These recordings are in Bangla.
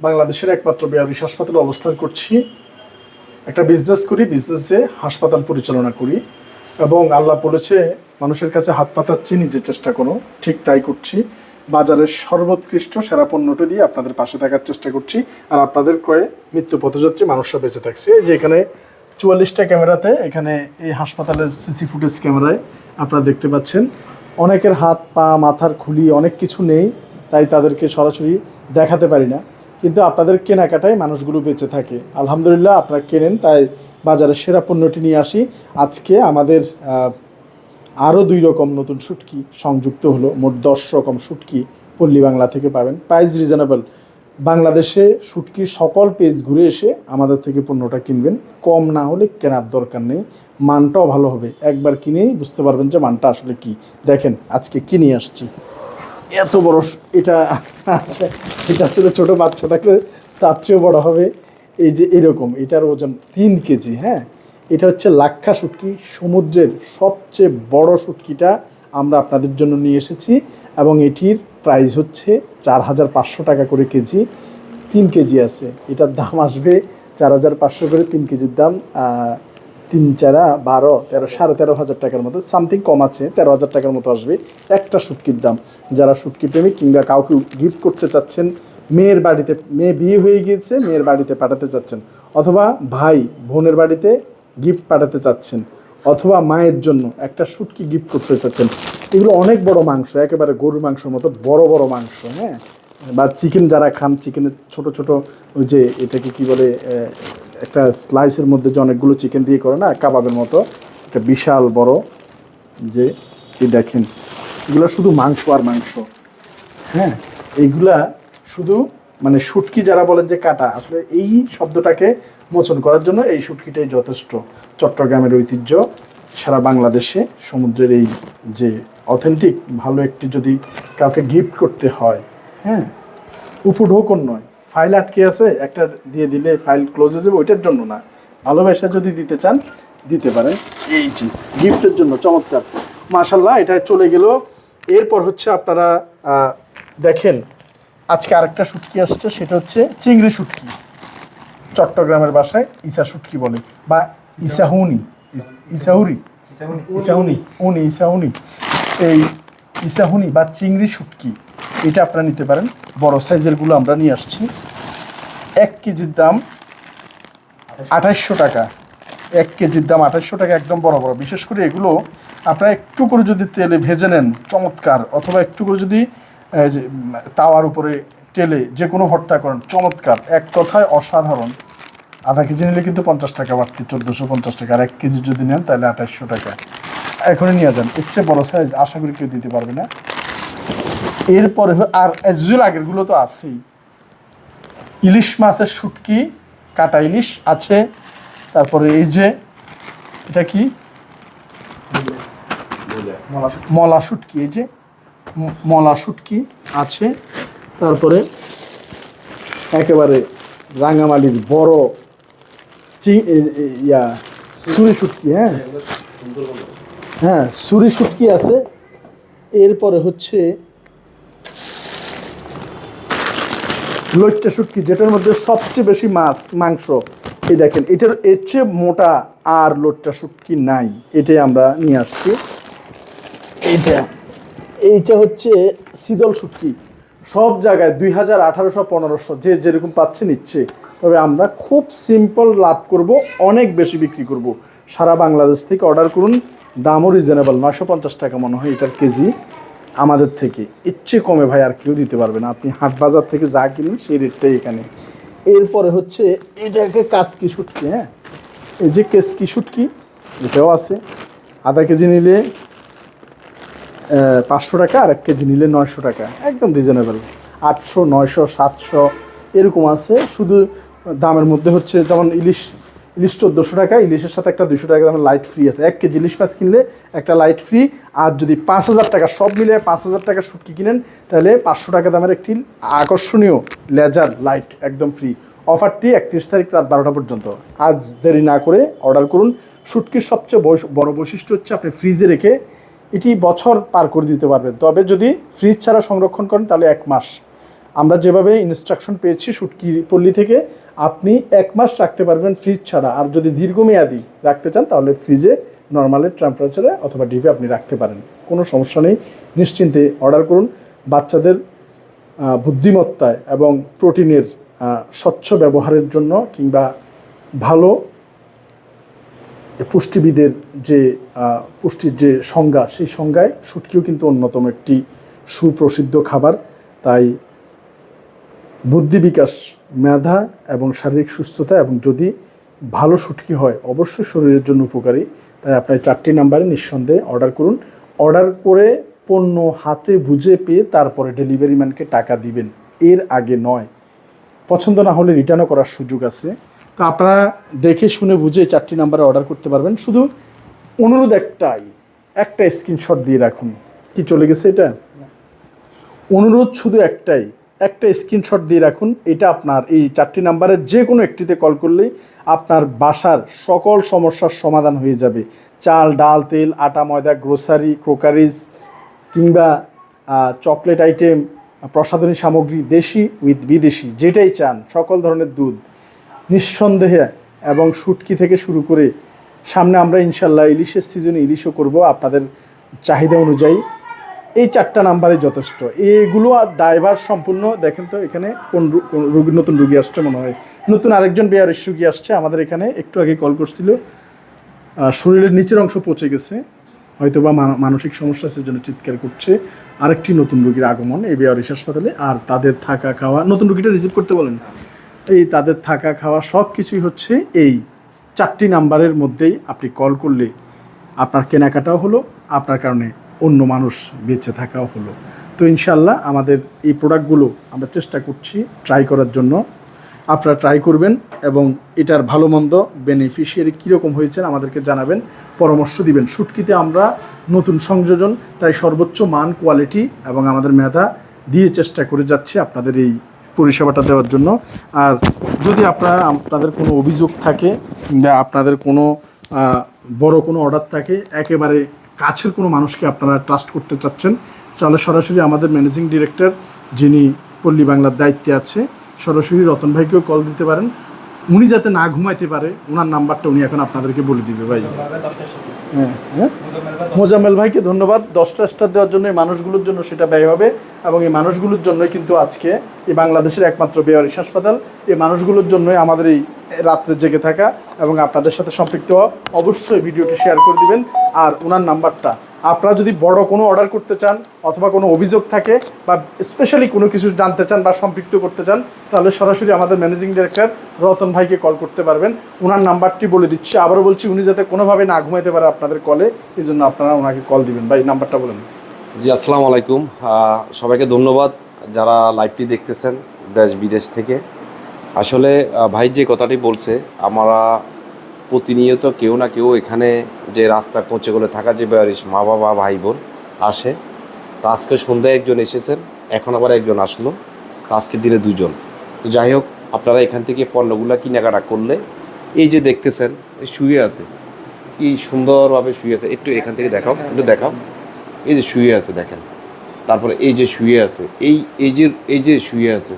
বাংলাদেশের একমাত্র বেয়ারিশ হাসপাতালে অবস্থান করছি। একটা বিজনেস করি বিজনেসে হাসপাতাল পরিচালনা করি এবং আল্লাহ বলেছে, মানুষের কাছে হাত পাতাচ্ছি নিজের চেষ্টা করো, ঠিক তাই করছি। বাজারের সর্বোৎকৃষ্ট সেরা পণ্যটি দিয়ে আপনাদের পাশে থাকার চেষ্টা করছি আর আপনাদের ক্রয়ে মৃত্যু পথযাত্রী মানুষরা বেঁচে থাকছে। যে এখানে চুয়াল্লিশটা ক্যামেরাতে, এখানে এই হাসপাতালের সিসি ফুটেজ ক্যামেরায় আপনারা দেখতে পাচ্ছেন। অনেকের হাত, পা, মাথার খুলি অনেক কিছু নেই। তাই তাদেরকে সরাসরি দেখাতে পারি না। কিন্তু আপনাদের কেনাকাটায় মানুষগুলো বেঁচে থাকে। আলহামদুলিল্লাহ আপনারা কেনেন, তাই বাজারের সেরা পণ্যটি নিয়ে আসি। আজকে আমাদের আরও দুই রকম নতুন শুটকি সংযুক্ত হলো। মোট দশ রকম শুটকি পল্লী বাংলা থেকে পাবেন। Price reasonable. বাংলাদেশে শুটকির সকল পেজ ঘুরে এসে আমাদের থেকে পণ্যটা কিনবেন। কম না হলে কেনার দরকার নেই। মানটাও ভালো হবে। একবার কিনেই বুঝতে পারবেন যে মানটা আসলে কি। দেখেন, আজকে কিনে আসছি। এত বড় এটা এটা আসলে ছোটো বাচ্চা থাকলে তার চেয়েও বড় হবে। এই যে এরকম, এটার ওজন তিন কেজি হ্যাঁ? এটা হচ্ছে লাক্ষা শুটকি, সমুদ্রের সবচেয়ে বড় শুটকিটা আমরা আপনাদের জন্য নিয়ে এসেছি এবং এটির প্রাইস হচ্ছে চার হাজার পাঁচশো টাকা করে কেজি। তিন কেজি আছে, এটার দাম আসবে চার হাজার পাঁচশো করে তিন কেজির দাম। তিন চারা বারো, তেরো, সাড়ে তেরো হাজার টাকার মতো সামথিং কম আছে, তেরো হাজার টাকার মতো আসবে। একটা শুটকির দাম। যারা শুটকি প্রেমী কিংবা কাউকে গিফট করতে চাচ্ছেন, মেয়ের বাড়িতে, মেয়ে বিয়ে হয়ে গিয়েছে, মেয়ের বাড়িতে পাঠাতে চাচ্ছেন, অথবা ভাই বোনের বাড়িতে গিফট পাঠাতে চাচ্ছেন, অথবা মায়ের জন্য একটা শুটকি গিফট করতে চাচ্ছেন, এগুলো অনেক বড় মাংস, একেবারে গরুর মাংসের মতো বড় বড় মাংস হ্যাঁ? বা চিকেন যারা খান চিকেনের ছোট ছোট ওই যে এটাকে কি বলে একটা স্লাইসের মধ্যে যে অনেকগুলো চিকেন দিয়ে করে না, কাবাবের মতো, একটা বিশাল বড় যে, এই দেখেন, এগুলো শুধু মাংস আর মাংস। হ্যাঁ এইগুলা শুধু মানে শুটকি যারা বলেন যে কাটা, আসলে এই শব্দটাকে মোচন করার জন্য এই শুটকিটাই যথেষ্ট। চট্টগ্রামের ঐতিহ্য, সারা বাংলাদেশে সমুদ্রের এই যে অথেন্টিক ভালো একটি যদি কাউকে গিফট করতে হয় হ্যাঁ উপঢৌকন নয়। ফাইল আটকে আছে একটা দিয়ে দিলে ফাইল ক্লোজ হয়ে যাবে ওইটার জন্য না। ভালোবাসা যদি দিতে চান দিতে পারেন। এই যে গিফটের জন্য চমৎকার। মাশাল্লাহ এটা চলে গেল। এরপর হচ্ছে আপনারা দেখেন আজকে আরেকটা শুটকি আসছে সেটা হচ্ছে চিংড়ি শুটকি চট্টগ্রামের ভাষায় ইসা শুটকি বলে বা ইসাহুনি। ইস- ইসাহুরি। ইসাহুনি। উনি ইসাহুনি। এই ইসাহুনি বা চিংড়ি শুটকি এটা আপনারা নিতে পারেন। বড় সাইজেরগুলো আমরা নিয়ে আসছি। এক কেজির দাম আঠাশশো টাকা। এক কেজির দাম আঠাশশো টাকা, একদম বড় বড়। বিশেষ করে এগুলো আপনারা একটু করে যদি তেলে ভেজে নেন, চমৎকার। অথবা একটু করে যদি তাওয়ার উপরে তেলে যে কোনো ভর্তা করেন, চমৎকার। এক কথায় অসাধারণ। আধা কেজি নিলে কিন্তু পঞ্চাশ টাকা বাড়তি, চোদ্দোশো পঞ্চাশ টাকা। আর এক কেজি যদি নেন, তাহলে আঠাশশো টাকা। এখনই নিয়ে যান। এর চেয়ে বড় সাইজ আশা করি কেউ দিতে পারবে না। এরপরে আর অ্যাজ ইউজুয়াল আগেরগুলো তো আছেই। ইলিশ মাছের শুটকি, কাটা ইলিশ আছে। তারপরে এই যে, এটা কি? মলা শুটকি, এই যে মলা শুটকি আছে। তারপরে একেবারে রাঙামালির বড় ইয়া, সুরি শুটকি হ্যাঁ? হ্যাঁ সুরি শুটকি আছে। এরপরে হচ্ছে লইট্টা শুটকি যেটার মধ্যে সবচেয়ে বেশি মাছ মাংস এই দেখেন এটার এর চেয়ে মোটা আর লোট্টা শুটকি নাই। এটাই আমরা নিয়ে আসছি। এইটা? এইটা হচ্ছে শীতল শুটকি। সব জায়গায় দুই হাজার আঠারোশো পনেরোশো যে যেরকম পাচ্ছে নিচ্ছে। তবে আমরা খুব সিম্পল লাভ করব অনেক বেশি বিক্রি করব। সারা বাংলাদেশ থেকে অর্ডার করুন দামও রিজনেবল নয়শো পঞ্চাশ টাকা মনে হয় এটার কেজি। আমাদের থেকে। ইচ্ছে কমে ভাই আর কেউ দিতে পারবে না। আপনি হাট বাজার থেকে যা কিনেন সেই রেটটাই এখানে। এরপরে হচ্ছে এটাকে কাচকি শুটকি হ্যাঁ? এই যে কেসকি শুটকি এটাও আছে। আধা কেজি নিলে পাঁচশো টাকা, আর এক কেজি নিলে নয়শো টাকা। একদম রিজনেবল আটশো, নয়শো, সাতশো, এরকম আছে। শুধু দামের মধ্যে হচ্ছে যেমন ইলিশ ইলিশ চোদ্দোশো টাকা, ইলিশের সাথে একটা দুশো টাকা দামের লাইট ফ্রি আছে। এক কেজি ইলিশ মাছ কিনলে একটা লাইট ফ্রি আর যদি পাঁচ হাজার টাকা সব মিলে পাঁচ হাজার টাকা শুটকি কিনেন, তাহলে পাঁচশো টাকা দামের একটি আকর্ষণীয় লেজার লাইট একদম ফ্রি অফারটি একত্রিশ তারিখ রাত বারোটা পর্যন্ত। আজ দেরি না করে অর্ডার করুন। শুটকির সবচেয়ে বড় বৈশিষ্ট্য হচ্ছে আপনি ফ্রিজে রেখে এটি বছর পার করে দিতে পারবেন। তবে যদি ফ্রিজ ছাড়া সংরক্ষণ করেন, তাহলে এক মাস। আমরা যেভাবে ইনস্ট্রাকশন পেয়েছি শুটকি পল্লী থেকে, আপনি এক মাস রাখতে পারবেন ফ্রিজ ছাড়া। আর যদি দীর্ঘমেয়াদী রাখতে চান, তাহলে ফ্রিজে নর্মালের টেম্পারেচারে অথবা ডিপে আপনি রাখতে পারেন। কোনো সমস্যা নেই, নিশ্চিন্তে অর্ডার করুন। বাচ্চাদের বুদ্ধিমত্তায় এবং প্রোটিনের স্বচ্ছ ব্যবহারের জন্য কিংবা ভালো পুষ্টিবিদের যে পুষ্টির যে সংজ্ঞা, সেই সংজ্ঞায় শুটকিও কিন্তু অন্যতম একটি সুপ্রসিদ্ধ খাবার। তাই বুদ্ধি বিকাশ মেধা এবং শারীরিক সুস্থতা এবং যদি ভালো শুটকি হয় অবশ্যই শরীরের জন্য উপকারী। তাই আপনার চারটি নাম্বারে নিঃসন্দেহে অর্ডার করুন। অর্ডার করে পণ্য হাতে বুঝে পেয়ে তারপরে ডেলিভারি ম্যানকে টাকা দিবেন। এর আগে নয়। পছন্দ না হলে রিটার্নও করার সুযোগ আছে। তো আপনারা দেখে শুনে বুঝে চারটি নাম্বারে অর্ডার করতে পারবেন। শুধু অনুরোধ একটাই একটা স্ক্রিনশট দিয়ে রাখুন। কি চলে গেছে এটা? অনুরোধ শুধু একটাই একটা স্ক্রিনশট দিয়ে রাখুন। এটা আপনার এই চারটি নাম্বারের যে কোনো একটিতে কল করলেই আপনার বাসার সকল সমস্যার সমাধান হয়ে যাবে। চাল, ডাল, তেল, আটা, ময়দা গ্রোসারি ক্রোকারিজ কিংবা চকলেট আইটেম প্রসাধনী সামগ্রী, দেশি উইথ বিদেশি, যেটাই চান, সকল ধরনের দুধ নিঃসন্দেহে এবং শুটকি থেকে শুরু করে সামনে আমরা ইনশাল্লাহ ইলিশের সিজনে ইলিশও করব। আপনাদের চাহিদা অনুযায়ী এই চারটা নাম্বারে যথেষ্ট। আর দায়ভার সম্পূর্ণ দেখেন তো, এখানে কোন রুগী, নতুন রুগী আসছে মনে হয়। নতুন আরেকজন বেয়ারিশ রুগী আসছে, আমাদের এখানে একটু আগে কল করছিল। শরীরের নিচের অংশ পচে গেছে হয়তো বা মানসিক সমস্যা আছে জন্য চিৎকার করছে। আরেকটি নতুন রুগীর আগমন এই বেয়ারিশ হাসপাতালে, আর তাদের থাকা খাওয়া, নতুন রুগীটা রিসিভ করতে বলেন। এই তাদের থাকা খাওয়া সব কিছুই হচ্ছে এই চারটি নাম্বারের মধ্যেই আপনি কল করলে আপনার কেনাকাটাও হলো, আপনার কারণে অন্য মানুষ বেঁচে থাকাও হলো। তো ইনশাল্লাহ আমাদের এই প্রোডাক্টগুলো আমরা চেষ্টা করছি ট্রাই করার জন্য। আপনারা ট্রাই করবেন এবং এটার ভালো মন্দ বেনিফিশিয়ারি কীরকম হয়েছে আমাদেরকে জানাবেন, পরামর্শ দিবেন। শুটকিতে আমরা নতুন সংযোজন, তাই সর্বোচ্চ মান, কোয়ালিটি এবং আমাদের মেধা দিয়ে চেষ্টা করে যাচ্ছি আপনাদের এই পরিষেবাটা দেওয়ার জন্য। আর যদি আপনারা, আপনাদের কোনো অভিযোগ থাকে বা আপনাদের কোনো বড় কোনো অর্ডার থাকে, একেবারে কাছের কোনো মানুষকে আপনারা ট্রাস্ট করতে চাচ্ছেন, তাহলে সরাসরি আমাদের ম্যানেজিং ডিরেক্টর যিনি পল্লী বাংলার দায়িত্বে আছে, সরাসরি রতন ভাইকেও কল দিতে পারেন। উনি যাতে না ঘুমাইতে পারে, ওনার নাম্বারটা উনি এখন আপনাদেরকে বলে দিবে ভাই। হ্যাঁ হ্যাঁ? মোজাম্মেল ভাইকে ধন্যবাদ। দশটা স্টার দেওয়ার জন্য এই মানুষগুলোর জন্য সেটা ব্যয় হবে এবং এই মানুষগুলোর জন্যই কিন্তু আজকে এই বাংলাদেশের একমাত্র বেয়ারিশ হাসপাতাল। এই মানুষগুলোর জন্যই আমাদের এই রাত্রে জেগে থাকা এবং আপনাদের সাথে সম্পৃক্ত হওয়া। অবশ্যই ভিডিওটি শেয়ার করে দিবেন। আর ওনার নাম্বারটা, আপনারা যদি বড় কোনো অর্ডার করতে চান অথবা কোনো অভিযোগ থাকে বা স্পেশালি কোনো কিছু জানতে চান বা সম্পৃক্ত করতে চান, তাহলে সরাসরি আমাদের ম্যানেজিং ডিরেক্টর রতন ভাইকে কল করতে পারবেন। ওনার নাম্বারটি বলে দিচ্ছি। আবারও বলছি, উনি যাতে কোনোভাবে না ঘুমাইতে পারে আপনাদের কলে এই জন্য আপনারা ওনাকে কল দিবেন। ভাই, নাম্বারটা বলেন। জি, আসসালামু আলাইকুম। সবাইকে ধন্যবাদ যারা লাইভটি দেখতেছেন দেশ বিদেশ থেকে। আসলে ভাই যে কথাটি বলছে, আমরা প্রতিনিয়ত কেউ না কেউ এখানে যে রাস্তার পৌঁছে গেলে থাকা যে বয়স মা বাবা, ভাই বোন আসে। তো আজকে সন্ধ্যায় একজন এসেছেন, এখন আবার একজন আসলো। তো আজকে দিনে দুজন। তো যাই হোক, আপনারা এখান থেকে পণ্যগুলো কেনাকাটা করলে এই যে দেখতেছেন শুয়ে আছে। কি সুন্দরভাবে শুয়ে আছে? একটু এখান থেকে দেখাও একটু দেখাও। এই যে শুয়ে আছে দেখেন। তারপরে এই যে শুয়ে আছে এই এই যে এই যে শুয়ে আছে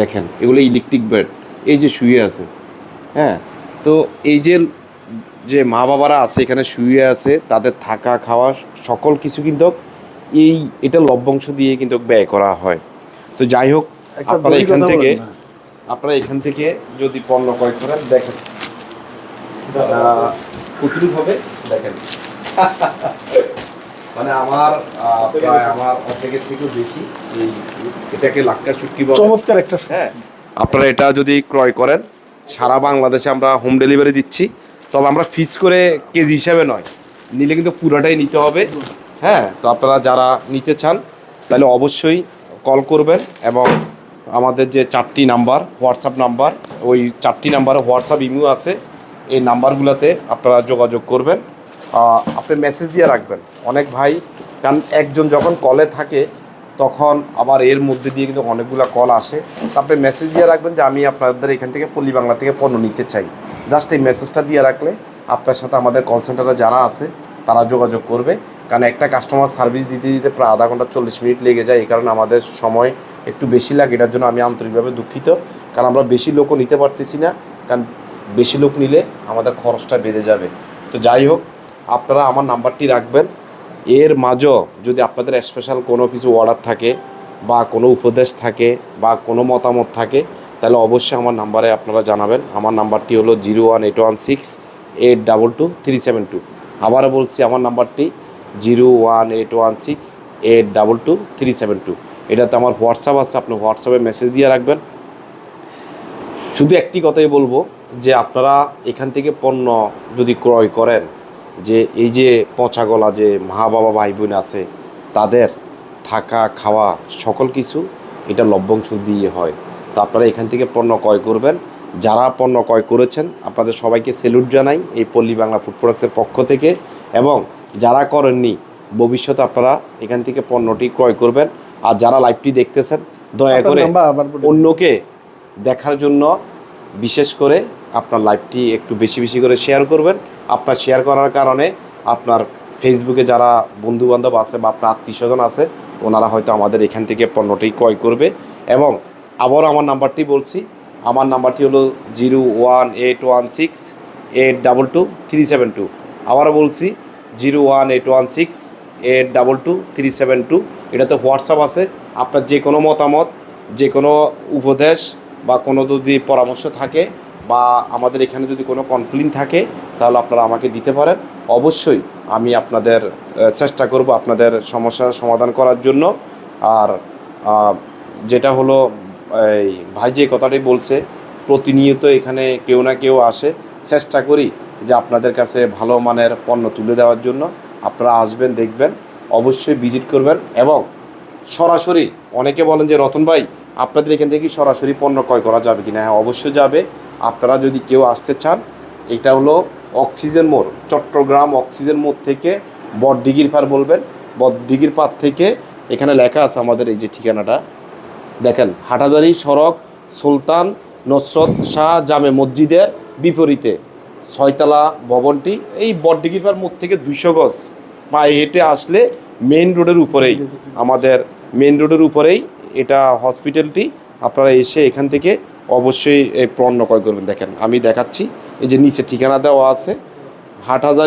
দেখেন এগুলো ইলেকট্রিক বেড। এই যে শুয়ে আছে হ্যাঁ? তো এই যে যে মা বাবারা আছে এখানে শুয়ে আছে তাদের থাকা খাওয়া সকল কিছু কিন্তু এই এটা লভ্যাংশ দিয়ে কিন্তু ব্যয় করা হয়। তো যাই হোক আপনারা এখান থেকে আপনারা এখান থেকে যদি পণ্য ক্রয় করেন দেখেন। কতটুকু হবে দেখেন। মানে আমার প্রায় আমার অর্ধেকের থেকেও বেশি এই এটাকে লাক্কা শুটকি বলে। চমৎকার একটা হ্যাঁ। আপনারা এটা যদি ক্রয় করেন সারা বাংলাদেশে আমরা হোম ডেলিভারি দিচ্ছি তবে আমরা ফিস করে কেজি হিসাবে নয় নিলে কিন্তু পুরোটাই নিতে হবে। হ্যাঁ তো আপনারা যারা নিতে চান তাহলে অবশ্যই কল করবেন এবং আমাদের যে চারটি নাম্বার হোয়াটসঅ্যাপ নাম্বার ওই চারটি নাম্বারে হোয়াটসঅ্যাপ ইমেও আছে। এই নাম্বারগুলোতে আপনারা যোগাযোগ করবেন। আপনি মেসেজ দিয়ে রাখবেন। অনেক ভাই, কারণ একজন যখন কলে থাকে, তখন আবার এর মধ্যে দিয়ে কিন্তু অনেকগুলো কল আসে। আপনি মেসেজ দিয়ে রাখবেন যে, আমি আপনাদের এখান থেকে পল্লী বাংলা থেকে পণ্য নিতে চাই। জাস্ট এই মেসেজটা দিয়ে রাখলে আপনার সাথে আমাদের কল সেন্টারে যারা আছে, তারা যোগাযোগ করবে। কারণ একটা কাস্টমার সার্ভিস দিতে দিতে প্রায় আধা ঘণ্টা চল্লিশ মিনিট লেগে যায়। এই কারণে আমাদের সময় একটু বেশি লাগে। এটার জন্য আমি আন্তরিকভাবে দুঃখিত। কারণ আমরা বেশি লোকও নিতে পারতেছি না। কারণ বেশি লোক নিলে আমাদের খরচটা বেড়ে যাবে। তো যাই হোক, আপনারা আমার নাম্বারটি রাখবেন। এর মাঝও যদি আপনাদের স্পেশাল কোনো কিছু অর্ডার থাকে বা কোনো উপদেশ থাকে বা কোনো মতামত থাকে, তাহলে অবশ্যই আমার নাম্বারে আপনারা জানাবেন। আমার নাম্বারটি হলো zero one eight one six eight double two three seven two. আবারও বলছি, আমার নাম্বারটি zero one eight one six eight double two three seven two. এটাতে আমার হোয়াটসঅ্যাপ আছে, আপনি হোয়াটসঅ্যাপে মেসেজ দিয়ে রাখবেন। শুধু একটি কথাই বলব যে আপনারা এখান থেকে পণ্য যদি ক্রয় করেন যে এই যে পচা গলা যে মা বাবা ভাই বোন আছে তাদের থাকা খাওয়া সকল কিছু এটা লভ্যাংশ দিয়ে হয়। তো আপনারা এখান থেকে পণ্য ক্রয় করবেন। যারা পণ্য ক্রয় করেছেন আপনাদের সবাইকে সেলুট জানাই এই পল্লী বাংলা ফুড প্রোডাক্টসের পক্ষ থেকে। এবং যারা করেননি ভবিষ্যতে আপনারা এখান থেকে পণ্যটি ক্রয় করবেন। আর যারা লাইভটি দেখতেছেন দয়া করে অন্যকে দেখার জন্য বিশেষ করে আপনার লাইভটি একটু বেশি বেশি করে শেয়ার করবেন। আপনার শেয়ার করার কারণে আপনার ফেসবুকে যারা বন্ধু বান্ধব আছে বা আপনার আত্মীয় স্বজন আছে, ওনারা হয়তো আমাদের এখান থেকে পণ্যটি ক্রয় করবে। এবং আবারও আমার নাম্বারটি বলছি, আমার নাম্বারটি হলো zero one eight one six eight double two three seven two. আবারও বলছি, zero one eight one six eight double two three seven two. এটাতে হোয়াটসঅ্যাপ আছে। আপনার যে কোনো মতামত, যে কোনো উপদেশ বা কোনো যদি পরামর্শ থাকে বা আমাদের এখানে যদি কোনো কমপ্লেন থাকে, তাহলে আপনারা আমাকে দিতে পারেন। অবশ্যই আমি আপনাদের চেষ্টা করব আপনাদের সমস্যার সমাধান করার জন্য। আর যেটা হলো, এই ভাই যে কথাটি বলছে, প্রতিনিয়ত এখানে কেউ না কেউ আসে। চেষ্টা করি যে আপনাদের কাছে ভালো মানের পণ্য তুলে দেওয়ার জন্য। আপনারা আসবেন, দেখবেন, অবশ্যই ভিজিট করবেন। এবং সরাসরি অনেকে বলেন যে, রতন ভাই আপনাদের এখান থেকে সরাসরি পণ্য ক্রয় করা যাবে কি না হ্যাঁ অবশ্যই যাবে। আপনারা যদি কেউ আসতে চান, এটা হলো অক্সিজেন মোড়, চট্টগ্রাম অক্সিজেন মোড় থেকে বটডিগির পার বলবেন। বটডিগির পার থেকে এখানে লেখা আছে আমাদের এই যে ঠিকানাটা। দেখেন হাটাজারি সড়ক, সুলতান, নসরত শাহ জামে মসজিদের বিপরীতে ছয়তলা ভবনটি। এই বটডিগির পার মোড় থেকে দুইশো গজ পায়ে হেঁটে আসলে মেইন রোডের উপরেই, আমাদের মেন রোডের উপরেই এটা হসপিটালটি আপনারা এসে এখান থেকে অবশ্যই পণ্য ক্রয় করবেন। দেখেন, আমি দেখাচ্ছি, এই যে নিচে ঠিকানা দেওয়া আছে হাটহাজারি